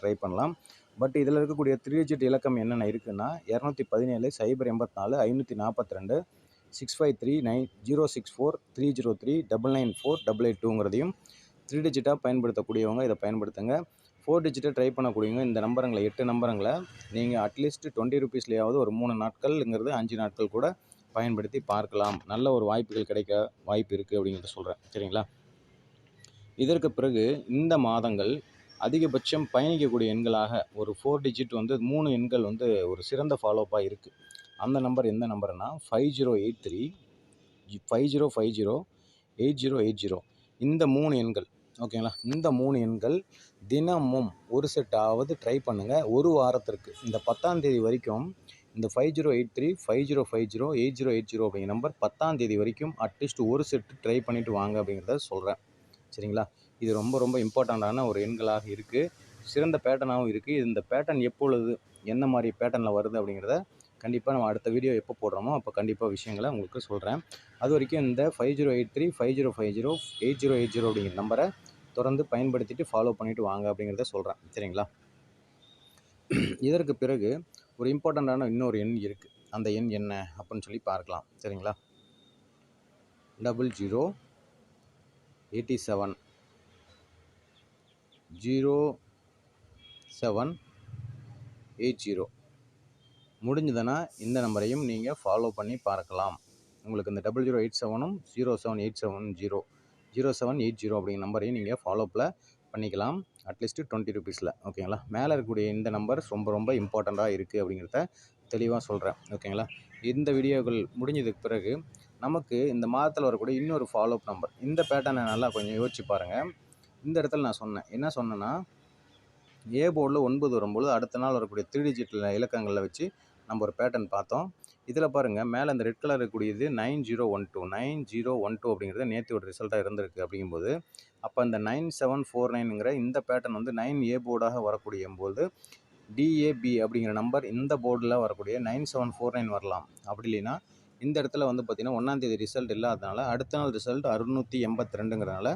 Try பண்ணலாம். But இதில் இருக்கக்கூடிய த்ரீ டிஜிட் இலக்கம் என்னென்ன இருக்குன்னா இரநூத்தி பதினேழு சைபர் எண்பத்தி நாலு ஐநூற்றி நாற்பத்தி ரெண்டு six five three nine zero six four three zero three double nine four double eight டூங்கிறதையும் three டிஜிட்டாக பயன்படுத்தக்கூடியவங்க இதை பயன்படுத்துங்க. ஃபோர் டிஜிட்டை ட்ரை பண்ணக்கூடியவங்க இந்த நம்பருங்களை எட்டு நம்பருங்களை நீங்கள் அட்லீஸ்ட் டுவெண்ட்டி ருபீஸ்லேயாவது ஒரு மூணு நாட்கள்ங்கிறது அஞ்சு நாட்கள் கூட பயன்படுத்தி பார்க்கலாம். நல்ல ஒரு வாய்ப்புகள் கிடைக்க வாய்ப்பு இருக்குது அப்படிங்கிறத சொல்கிறேன் சரிங்களா? இதற்கு பிறகு இந்த மாதங்கள் அதிகபட்சம் பயணிக்கக்கூடிய எண்களாக ஒரு ஃபோர் டிஜிட் வந்து மூணு எண்கள் வந்து ஒரு சிறந்த ஃபாலோப்பாக இருக்குது அந்த நம்பர் எந்த நம்பர்னா five zero eight three five zero five zero eight zero eight zero இந்த மூணு எண்கள் ஓகேங்களா இந்த மூணு எண்கள் தினமும் ஒரு செட்டாவது ட்ரை பண்ணுங்கள் ஒரு வாரத்திற்கு இந்த பத்தாம் தேதி வரைக்கும் இந்த five zero eight three five zero five zero eight zero eight zero அப்படிங்கிற நம்பர் பத்தாம் தேதி வரைக்கும் அட்லீஸ்ட் ஒரு செட்டு ட்ரை பண்ணிவிட்டு வாங்க அப்படிங்கிறத சொல்கிறேன் சரிங்களா? இது ரொம்ப ரொம்ப இம்பார்ட்டண்ட்டான ஒரு எண்களாக இருக்குது சிறந்த பேட்டர்னாகவும் இருக்குது இந்த பேட்டர்ன் எப்பொழுது என்ன மாதிரி பேட்டர்னில் வருது அப்படிங்கிறத கண்டிப்பாக நம்ம அடுத்த வீடியோ எப்போ போடுறோமோ அப்போ கண்டிப்பாக விஷயங்களை உங்களுக்கு சொல்கிறேன் அது வரைக்கும் இந்த five zero eight three five zero five zero eight zero eight zero அப்படிங்கிற நம்பரை தொடர்ந்து பயன்படுத்திட்டு ஃபாலோ பண்ணிவிட்டு வாங்க அப்படிங்கிறத சொல்கிறேன் சரிங்களா? இதற்கு பிறகு ஒரு இம்பார்ட்டண்ட்டான இன்னொரு எண் இருக்குது அந்த எண் என்ன அப்படின்னு சொல்லி பார்க்கலாம். சரிங்களா? Double zero eighty seven zero seven eight zero. முடிஞ்சதுன்னா இந்த நம்பரையும் நீங்கள் ஃபாலோ பண்ணி பார்க்கலாம். உங்களுக்கு இந்த double zero eight செவனும் zero seven eight seven zero zero seven eight zero அப்படிங்கிற நம்பரையும் நீங்கள் ஃபாலோப்பில் பண்ணிக்கலாம். அட்லீஸ்ட்டு டுவெண்ட்டி ருபீஸில் ஓகேங்களா மேலே இருக்கக்கூடிய இந்த நம்பர் ரொம்ப ரொம்ப இம்பார்ட்டண்ட்டாக இருக்குது அப்படிங்கிறத தெளிவாக சொல்கிறேன் ஓகேங்களா இந்த வீடியோக்கள் முடிஞ்சதுக்கு பிறகு நமக்கு இந்த மாதத்தில் வரக்கூடிய இன்னொரு ஃபாலோஅப் நம்பர் இந்த பேட்டர்னை நல்லா கொஞ்சம் யோசிச்சு பாருங்கள் இந்த இடத்துல நான் சொன்னேன். என்ன சொன்னேன்னா ஏ போர்டில் ஒன்பது வரும்பொழுது அடுத்த நாள் வரக்கூடிய த்ரீ டிஜிட்டில் இலக்கங்களில் வச்சு நம்ம ஒரு பேட்டர்ன் பார்த்தோம். இதில் பாருங்கள் மேலே அந்த ரெட் கலர் இருக்கக்கூடியது nine zero one two nine zero one two அப்படிங்கிறது நேற்று ஒரு ரிசல்ட்டாக இருந்திருக்கு அப்படிங்கும்போது அப்போ அந்த நைன் செவன் ஃபோர் நைனுங்கிற இந்த பேட்டர்ன் வந்து நைன் ஏ போர்டாக வரக்கூடிய போது டிஏபி அப்படிங்கிற நம்பர் இந்த போர்டில் வரக்கூடிய நைன் செவன் ஃபோர் நைன் வரலாம். அப்படி இல்லைன்னா இந்த இடத்துல வந்து பார்த்திங்கன்னா ஒன்றாந்தேதி ரிசல்ட் இல்லாதனால அடுத்த நாள் ரிசல்ட் அறுநூற்றி எண்பத்தி ரெண்டுங்கிறனால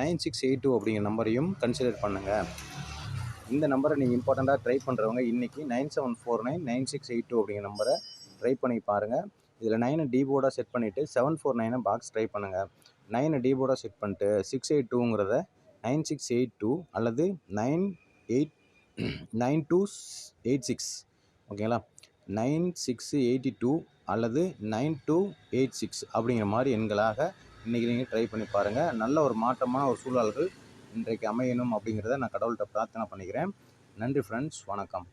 நைன் சிக்ஸ் எயிட் டூ அப்படிங்கிற நம்பரையும் கன்சிடர் பண்ணுங்கள் இந்த நம்பரை நீங்கள் இம்பார்ட்டண்ட்டாக ட்ரை பண்ணுறவங்க இன்றைக்கி nine seven four nine nine six eight two அப்படிங்கிற நம்பரை ட்ரை பண்ணி பாருங்கள் இதில் நைனை டி போர்டாக செட் பண்ணிவிட்டு செவன் ஃபோர் நைனை பாக்ஸ் ட்ரை பண்ணுங்கள் நைனை டி போர்டாக செட் பண்ணிட்டு சிக்ஸ் எயிட் டூங்கிறத நைன் சிக்ஸ் எயிட் டூ அல்லது nine eight nine two eight six ஓகேங்களா நைன் சிக்ஸ் எயிட்டி டூ அல்லது நைன் டூ எயிட் சிக்ஸ் அப்படிங்கிற மாதிரி எண்களாக இன்றைக்கி நீங்கள் ட்ரை பண்ணி பாருங்கள் நல்ல ஒரு மாற்றமான ஒரு சூழல்கள் இன்றைக்கு அமையணும் அப்படிங்கிறத நான் கடவுள்கிட்ட பிரார்த்தனை பண்ணிக்கிறேன். நன்றி ஃப்ரெண்ட்ஸ் வணக்கம்.